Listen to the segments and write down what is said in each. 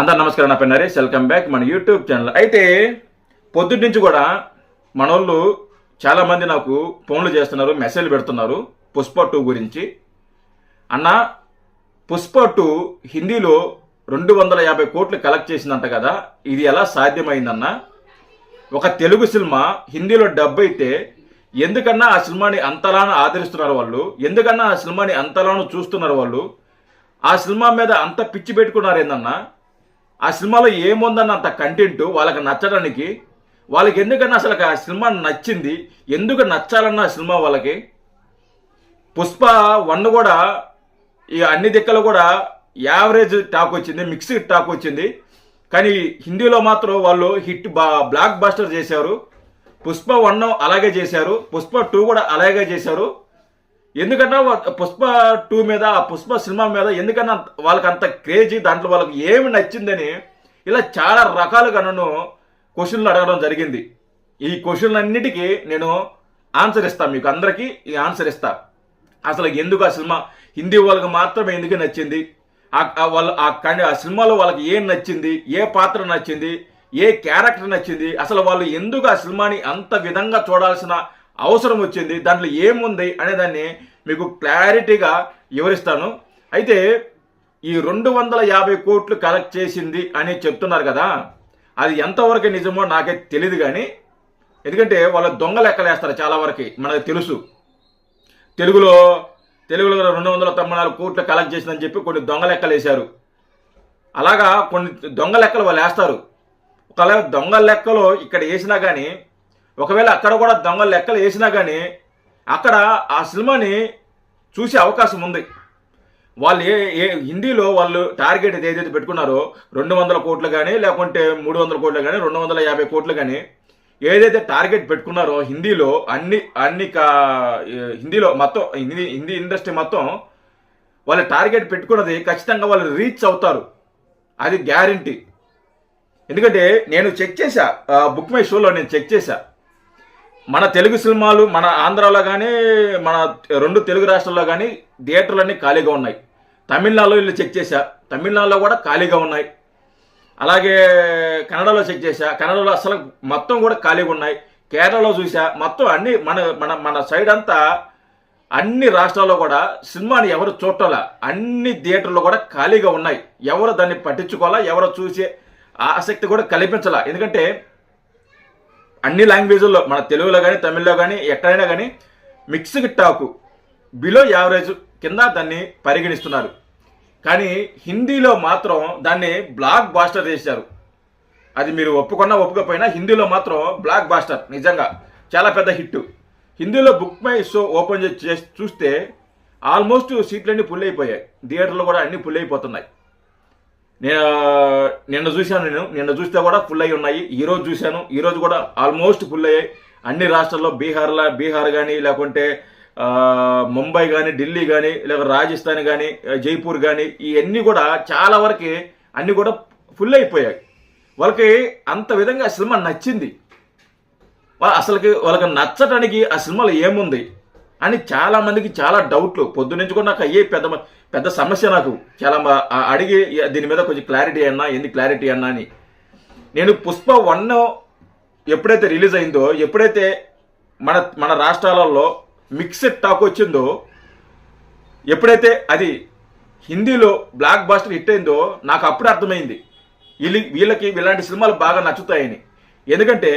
అందరు నమస్కారం నా పేరు నరేష్ వెల్కమ్ బ్యాక్ మన యూట్యూబ్ ఛానల్. అయితే పొద్దుటి నుంచి కూడా మనోళ్ళు చాలామంది నాకు ఫోన్లు చేస్తున్నారు మెసేజ్ పెడుతున్నారు పుష్ప టూ గురించి. అన్న పుష్ప టూ హిందీలో రెండు వందల యాభై కోట్లు కలెక్ట్ చేసిందంట కదా ఇది ఎలా సాధ్యమైందన్న? ఒక తెలుగు సినిమా హిందీలో డబ్ అయితే ఎందుకన్నా ఆ సినిమాని అంతలాను ఆదరిస్తున్నారు వాళ్ళు? ఎందుకన్నా ఆ సినిమాని అంతలాను చూస్తున్నారు వాళ్ళు? ఆ సినిమా మీద అంత పిచ్చి పెట్టుకున్నారు ఏందన్నా ఆ సినిమాలో ఏముందన్నంత కంటెంట్ వాళ్ళకి నచ్చడానికి వాళ్ళకి ఎందుకన్నా అసలు ఆ సినిమా నచ్చింది ఎందుకు నచ్చాలన్న ఆ సినిమా వాళ్ళకి? పుష్ప వన్ కూడా ఇక అన్ని దిక్కలు కూడా యావరేజ్ టాక్ వచ్చింది మిక్స్డ్ టాక్ వచ్చింది. కానీ హిందీలో మాత్రం వాళ్ళు హిట్ బా బ్లాక్ బాస్టర్ చేశారు. పుష్ప వన్ అలాగే చేశారు. పుష్ప టూ కూడా అలాగే చేశారు. ఎందుకన్నా పుష్ప టూ మీద ఆ పుష్ప సినిమా మీద ఎందుకన్నా అంత- వాళ్ళకి అంత క్రేజీ దాంట్లో వాళ్ళకి ఏమి నచ్చిందని ఇలా చాలా రకాలుగా నన్ను క్వశ్చన్లు అడగడం జరిగింది. ఈ క్వశ్చన్లన్నిటికీ నేను ఆన్సర్ ఇస్తాను మీకు అందరికీ ఈ ఆన్సర్ ఇస్తా. అసలు ఎందుకు ఆ సినిమా? హిందీ వాళ్ళకి మాత్రమే ఎందుకు నచ్చింది? ఆ- వాళ్ళ ఆ కని- ఆ సినిమాలో వాళ్ళకి ఏం నచ్చింది? ఏ పాత్ర నచ్చింది? ఏ క్యారెక్టర్ నచ్చింది? అసలు వాళ్ళు ఎందుకు ఆ సినిమాని అంత విధంగా చూడాల్సిన అవసరం వచ్చింది దాంట్లో ఏముంది అనే దాన్ని మీకు క్లారిటీగా వివరిస్తాను. అయితే ఈ రెండు వందల యాభై కోట్లు కలెక్ట్ చేసింది అని చెప్తున్నారు కదా అది ఎంతవరకు నిజమో నాకే తెలియదు కానీ ఎందుకంటే వాళ్ళు దొంగ లెక్కలేస్తారు చాలా వరకు మనకు తెలుసు. తెలుగులో తెలుగులో రెండు వందల తొంభై నాలుగు కోట్లు కలెక్ట్ చేసిందని చెప్పి కొన్ని దొంగ లెక్కలు వేశారు. అలాగా కొన్ని దొంగ లెక్కలు వాళ్ళు వేస్తారు. ఒకవేళ దొంగ లెక్కలు ఇక్కడ వేసినా కానీ ఒకవేళ అక్కడ కూడా దొంగ లెక్కలు వేసినా కానీ అక్కడ ఆ సినిమాని చూసే అవకాశం ఉంది. వాళ్ళు ఏ ఏ హిందీలో వాళ్ళు టార్గెట్ ఏదైతే పెట్టుకున్నారో రెండు వందల కోట్లు కానీ లేకుంటే మూడు వందల కోట్లు కానీ రెండు వందల యాభై కోట్లు కానీ ఏదైతే టార్గెట్ పెట్టుకున్నారో హిందీలో అన్ని అన్ని కా- హిందీలో మొత్తం హిందీ హిందీ ఇండస్ట్రీ మొత్తం వాళ్ళు టార్గెట్ పెట్టుకున్నది ఖచ్చితంగా వాళ్ళు రీచ్ అవుతారు. అది గ్యారంటీ. ఎందుకంటే నేను చెక్ చేశా బుక్ మై షోలో నేను చెక్ చేశా. మన తెలుగు సినిమాలు మన ఆంధ్రాలో కానీ మన రెండు తెలుగు రాష్ట్రాల్లో కానీ థియేటర్లన్నీ ఖాళీగా ఉన్నాయి. తమిళనాడులో వీళ్ళు చెక్ చేశా. తమిళనాడులో కూడా ఖాళీగా ఉన్నాయి. అలాగే కన్నడలో చెక్ చేశా. కన్నడలో అసలు మొత్తం కూడా ఖాళీగా ఉన్నాయి. కేరళలో చూసా మొత్తం అన్ని మన మన మన సైడ్ అంతా అన్ని రాష్ట్రాల్లో కూడా సినిమాని ఎవరు చూడాల అన్ని థియేటర్లు కూడా ఖాళీగా ఉన్నాయి. ఎవరు దాన్ని పట్టించుకోవాలా? ఎవరు చూసే ఆసక్తి కూడా కల్పించాలా? ఎందుకంటే అన్ని లాంగ్వేజ్లో మన తెలుగులో కానీ తమిళ్ళో కానీ ఎక్కడైనా కానీ మిక్స్డ్ టాకు బిలో యావరేజ్ కింద దాన్ని పరిగణిస్తున్నారు. కానీ హిందీలో మాత్రం దాన్ని బ్లాక్ బాస్టర్ చేశారు. అది మీరు ఒప్పుకున్నా ఒప్పుకోకపోయినా హిందీలో మాత్రం బ్లాక్ బాస్టర్ నిజంగా. చాలా పెద్ద హిట్ హిందీలో బుక్ మై షో ఓపెన్ చేసి చేసి చూస్తే ఆల్మోస్ట్ సీట్లన్నీ ఫుల్ అయిపోయాయి. థియేటర్లు కూడా అన్ని ఫుల్ అయిపోతున్నాయి. నేను నిన్న చూశాను నేను. నిన్న చూస్తే కూడా ఫుల్ అయ్యి ఉన్నాయి. ఈరోజు చూశాను. ఈరోజు కూడా ఆల్మోస్ట్ ఫుల్ అయ్యాయి. అన్ని రాష్ట్రాల్లో బీహార్లో బీహార్ కానీ లేకుంటే ముంబై కానీ ఢిల్లీ కానీ లేక రాజస్థాన్ కానీ జైపూర్ కానీ ఇవన్నీ కూడా చాలా వరకు అన్నీ కూడా ఫుల్ అయిపోయాయి. వాళ్ళకి అంత విధంగా ఆ సినిమా నచ్చింది. అసలుకి వాళ్ళకి నచ్చటానికి ఆ సినిమాలో ఏముంది? అని చాలా మందికి చాలా డౌట్లు పొద్దు నుంచి కూడా నాకు అయ్యే పెద్ద పెద్ద సమస్య నాకు. చాలా అడిగి దీని మీద కొంచెం క్లారిటీ అన్నా ఏంది క్లారిటీ అన్నా అని. నేను పుష్ప వన్ ఎప్పుడైతే రిలీజ్ అయిందో ఎప్పుడైతే మన మన రాష్ట్రాలలో మిక్స్డ్ టాక్ వచ్చిందో ఎప్పుడైతే అది హిందీలో బ్లాక్ బాస్టర్ హిట్ అయిందో నాకు అప్పుడే అర్థమైంది. వీళ్ళ వీళ్ళకి ఇలాంటి సినిమాలు బాగా నచ్చుతాయని. ఎందుకంటే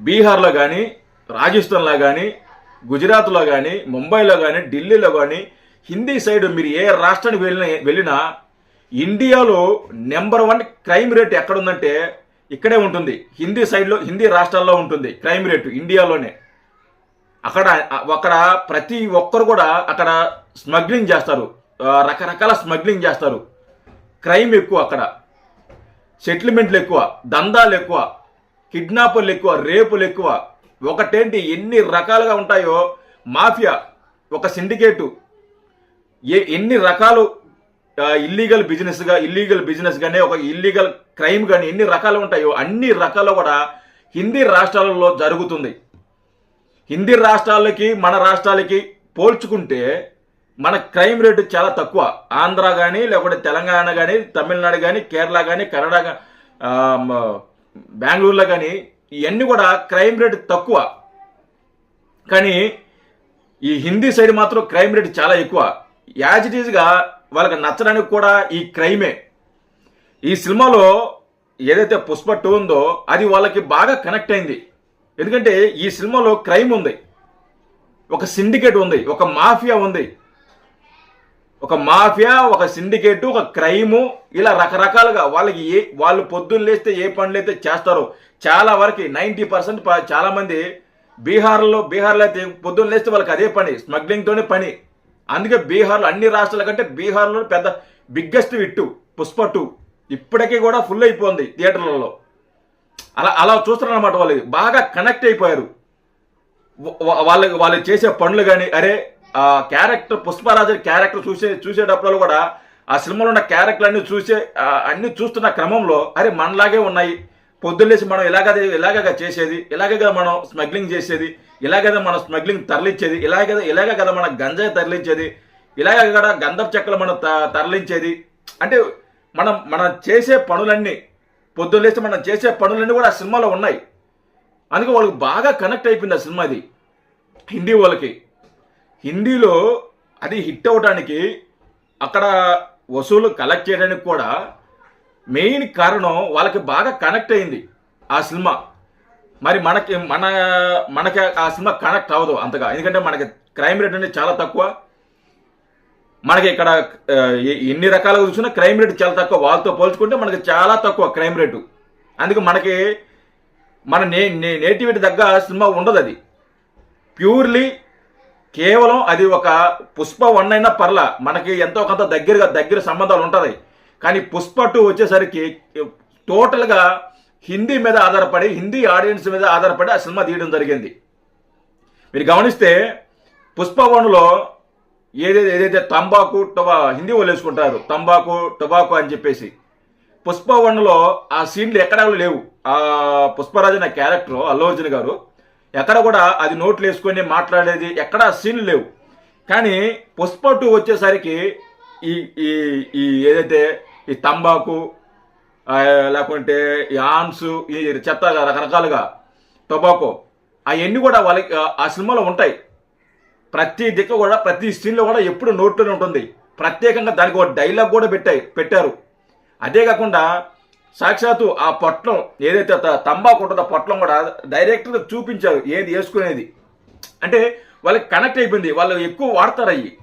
బీహార్లో కానీ రాజస్థాన్లో కానీ గుజరాత్లో కానీ ముంబైలో కానీ ఢిల్లీలో కానీ హిందీ సైడ్ మీరు ఏ రాష్ట్రానికి వెళ్ళిన వెళ్ళినా ఇండియాలో నెంబర్ వన్ క్రైమ్ రేట్ ఎక్కడుందంటే ఇక్కడే ఉంటుంది. హిందీ సైడ్లో హిందీ రాష్ట్రాల్లో ఉంటుంది క్రైమ్ రేటు ఇండియాలోనే. అక్కడ అక్కడ ప్రతి ఒక్కరు కూడా అక్కడ స్మగ్లింగ్ చేస్తారు. రకరకాల స్మగ్లింగ్ చేస్తారు. క్రైమ్ ఎక్కువ అక్కడ. సెటిల్మెంట్లు ఎక్కువ దందాలు ఎక్కువ కిడ్నాపర్లు ఎక్కువ రేపులు ఎక్కువ. ఒకటేంటి? ఎన్ని రకాలుగా ఉంటాయో? మాఫియా ఒక సిండికేటు. ఏ ఎన్ని రకాలు ఇల్లీగల్ బిజినెస్గా ఇల్లీగల్ బిజినెస్ కానీ ఒక ఇల్లీగల్ క్రైమ్ కానీ ఎన్ని రకాలు ఉంటాయో అన్ని రకాలు కూడా హిందీ రాష్ట్రాలలో జరుగుతుంది. హిందీ రాష్ట్రాలకి మన రాష్ట్రాలకి పోల్చుకుంటే మన క్రైమ్ రేటు చాలా తక్కువ. ఆంధ్ర కానీ లేకపోతే తెలంగాణ కానీ తమిళనాడు కానీ కేరళ కానీ కన్నడ బెంగళూరులో కానీ ఇవన్నీ కూడా క్రైమ్ రేట్ తక్కువ. కానీ ఈ హిందీ సైడ్ మాత్రం క్రైమ్ రేట్ చాలా ఎక్కువ. యాజ్ ఇట్ ఈజ్గా వాళ్ళకి నచ్చడానికి కూడా ఈ క్రైమే. ఈ సినిమాలో ఏదైతే పుష్ప టూ ఉందో అది వాళ్ళకి బాగా కనెక్ట్ అయింది. ఎందుకంటే ఈ సినిమాలో క్రైమ్ ఉంది. ఒక సిండికేట్ ఉంది. ఒక మాఫియా ఉంది. ఒక మాఫియా ఒక సిండికేట్ ఒక క్రైము ఇలా రకరకాలుగా వాళ్ళకి ఏ వాళ్ళు పొద్దున్న లేస్తే ఏ పనులు అయితే చేస్తారో చాలా వరకు నైంటీ పర్సెంట్ చాలా మంది బీహార్లో బీహార్లో అయితే పొద్దున్న లేస్తే వాళ్ళకి అదే పని స్మగ్లింగ్తోనే పని. అందుకే బీహార్లో అన్ని రాష్ట్రాల కంటే బీహార్లో పెద్ద బిగ్గెస్ట్ విట్టు పుష్ప టూ ఇప్పటికీ కూడా ఫుల్ అయిపోయింది థియేటర్లలో. అలా అలా చూస్తున్నారు అనమాట వాళ్ళు. బాగా కనెక్ట్ అయిపోయారు. వా- వాళ్ళకి వాళ్ళు చేసే పనులు కానీ అరే ఆ క్యారెక్టర్ పుష్పరాజు క్యారెక్టర్ చూసే చూసేటప్పుడు కూడా ఆ సినిమాలో ఉన్న క్యారెక్టర్ అన్ని చూసే అన్ని చూస్తున్న క్రమంలో అరే మనలాగే ఉన్నాయి. పొద్దున్నేసి మనం ఇలాగ ఎలాగ చేసేది ఎలాగ కదా మనం స్మగ్లింగ్ చేసేది ఎలాగైతే మనం స్మగ్లింగ్ తరలించేది ఇలాగే కదా ఇలాగే కదా మనం గంజాయి తరలించేది ఇలాగ కదా గంధపు చెక్కలు మనం త- తరలించేది. అంటే మనం మనం చేసే పనులన్నీ పొద్దున్నేసి మనం చేసే పనులన్నీ కూడా ఆ సినిమాలో ఉన్నాయి. అందుకే వాళ్ళకి బాగా కనెక్ట్ అయిపోయింది ఆ సినిమా అది. హిందీ వాళ్ళకి. హిందీలో అది హిట్ అవడానికి అక్కడ వసూలు కలెక్ట్ చేయడానికి కూడా మెయిన్ కారణం వాళ్ళకి బాగా కనెక్ట్ అయింది ఆ సినిమా. మరి మనకి మన మనకి ఆ సినిమా కనెక్ట్ అవ్వదు అంతగా. ఎందుకంటే మనకి క్రైమ్ రేట్ అనేది చాలా తక్కువ. మనకి ఇక్కడ ఎన్ని రకాలుగా చూసినా క్రైమ్ రేట్ చాలా తక్కువ. వాళ్ళతో పోల్చుకుంటే మనకి చాలా తక్కువ క్రైమ్ రేటు అందుకే మనకి మన నే నే- నేటివిటీ తగ్గ సినిమా ఉండదు అది. ప్యూర్లీ కేవలం అది ఒక పుష్ప వన్ అయినా పర్ల మనకి ఎంతో కొంత దగ్గరగా దగ్గర సంబంధాలు ఉంటుంది. కానీ పుష్ప టూ వచ్చేసరికి టోటల్గా హిందీ మీద ఆధారపడి హిందీ ఆడియన్స్ మీద ఆధారపడి ఆ సినిమా తీయడం జరిగింది. మీరు గమనిస్తే పుష్ప వన్లో ఏదైతే ఏదైతే తంబాకు టొబా హిందీ వాళ్ళు వేసుకుంటారు తంబాకు టొబాకు అని చెప్పేసి పుష్ప వన్లో ఆ సీన్లు ఎక్కడా లేవు. ఆ పుష్పరాజు అనే క్యారెక్టర్ అల్లు అర్జున్ గారు ఎక్కడ కూడా అది నోట్లు వేసుకొని మాట్లాడేది ఎక్కడ సీన్లు లేవు. కానీ పుష్ప టూ వచ్చేసరికి ఈ ఈ ఈ ఏదైతే ఈ తంబాకు లేకుంటే ఈ ఆమ్స్ ఈ చెత్త రకరకాలుగా టొబాకో అవన్నీ కూడా వాళ్ళకి ఆ- సినిమాలో ఉంటాయి. ప్రతి దిక్కు కూడా ప్రతి సీన్లో కూడా ఎప్పుడు నోట్లోనే ఉంటుంది. ప్రత్యేకంగా దానికి ఒక డైలాగ్ కూడా పెట్టాయి పెట్టారు. అదే కాకుండా సాక్షాత్తు ఆ పొట్లం ఏదైతే తంబాకు ఉంటుందో పొట్లం కూడా డైరెక్ట్గా చూపించారు ఏది వేసుకునేది. అంటే వాళ్ళకి కనెక్ట్ అయిపోయింది. వాళ్ళు ఎక్కువ వాడతారు అవి.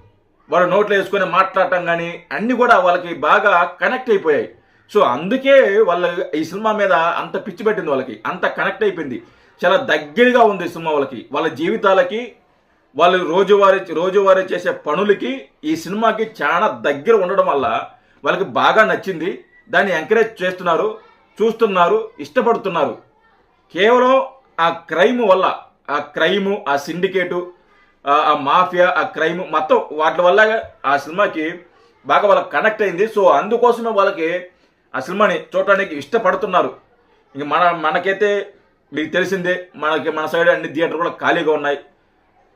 వాళ్ళు నోట్లో వేసుకొని మాట్లాడటం కానీ అన్నీ కూడా వాళ్ళకి బాగా కనెక్ట్ అయిపోయాయి. సో అందుకే వాళ్ళ ఈ సినిమా మీద అంత పిచ్చి పెట్టింది వాళ్ళకి. అంత కనెక్ట్ అయిపోయింది. చాలా దగ్గరగా ఉంది ఈ సినిమా వాళ్ళకి. వాళ్ళ జీవితాలకి వాళ్ళు రోజువారీ రోజువారీ చేసే పనులకి ఈ సినిమాకి చాలా దగ్గర ఉండడం వల్ల వాళ్ళకి బాగా నచ్చింది. దాన్ని ఎంకరేజ్ చేస్తున్నారు చూస్తున్నారు ఇష్టపడుతున్నారు. కేవలం ఆ క్రైమ్ వల్ల ఆ క్రైము ఆ సిండికేటు ఆ మాఫియా ఆ క్రైమ్ మొత్తం వాటి వల్ల ఆ సినిమాకి బాగా వాళ్ళకి కనెక్ట్ అయింది. సో అందుకోసమే వాళ్ళకి ఆ సినిమాని చూడటానికి ఇష్టపడుతున్నారు. ఇంక మన మనకైతే మీకు తెలిసిందే మనకి మన సైడ్ అన్ని థియేటర్ కూడా ఖాళీగా ఉన్నాయి.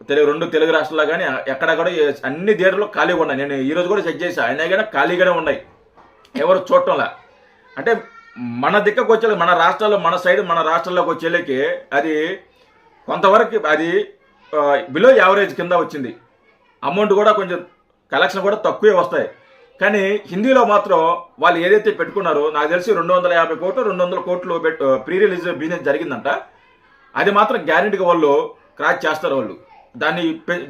తెలుగు రెండు తెలుగు రాష్ట్రాల్లో కానీ ఎక్కడ కూడా అన్ని థియేటర్లు ఖాళీగా ఉన్నాయి. నేను ఈరోజు కూడా చెక్ చేశాను అయినా కానీ ఖాళీగానే ఉన్నాయి. ఎవరు చూడటంలా. అంటే మన దిక్కకు వచ్చే మన రాష్ట్రాల్లో మన సైడ్ మన రాష్ట్రాల్లోకి వచ్చేళ్ళకి అది కొంతవరకు అది బిలో యావరేజ్ కింద వచ్చింది. అమౌంట్ కూడా కొంచెం కలెక్షన్ కూడా తక్కువే వస్తాయి. కానీ హిందీలో మాత్రం వాళ్ళు ఏదైతే పెట్టుకున్నారో నాకు తెలిసి రెండు వందల యాభై కోట్లు రెండు వందల కోట్లు ప్రీ రిలీజ్ బిజినెస్ జరిగిందంట. అది మాత్రం గ్యారెంటీగా వాళ్ళు క్రాచ్ చేస్తారు వాళ్ళు. దాన్ని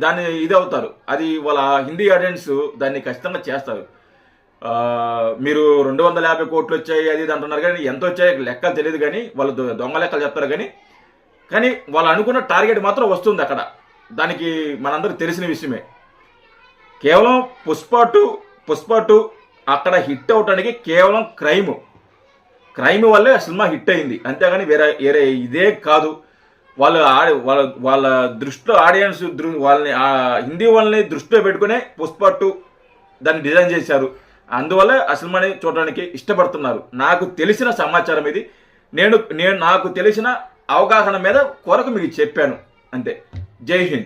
దాన్ని ఇది అవుతారు అది వాళ్ళ హిందీ ఆడియన్స్ దాన్ని ఖచ్చితంగా చేస్తారు. మీరు రెండు వందల యాభై కోట్లు వచ్చాయి అది అంటున్నారు కానీ ఎంత వచ్చాయి లెక్కలు తెలియదు కానీ వాళ్ళు దొంగ లెక్కలు చెప్తారు కానీ కానీ వాళ్ళు అనుకున్న టార్గెట్ మాత్రం వస్తుంది అక్కడ. దానికి మనందరికి తెలిసిన విషయమే. కేవలం పుష్ప టూ పుష్ప టూ అక్కడ హిట్ అవటానికి కేవలం క్రైమ్. క్రైమ్ వల్లే ఆ సినిమా హిట్ అయింది. అంతేగాని వేరే వేరే ఇదే కాదు. వాళ్ళు ఆడి వాళ్ళ వాళ్ళ దృష్టిలో ఆడియన్స్ దృ వాళ్ళని ఆ హిందీ వాళ్ళని దృష్టిలో పెట్టుకునే పుష్ప టూ దాన్ని డిజైన్ చేశారు. అందువల్ల ఆ సినిమాని చూడడానికి ఇష్టపడుతున్నారు. నాకు తెలిసిన సమాచారం ఇది. నేను నేను నాకు తెలిసిన అవగాహన మీద కొరకు మీకు చెప్పాను. అంతే. జై హింద్.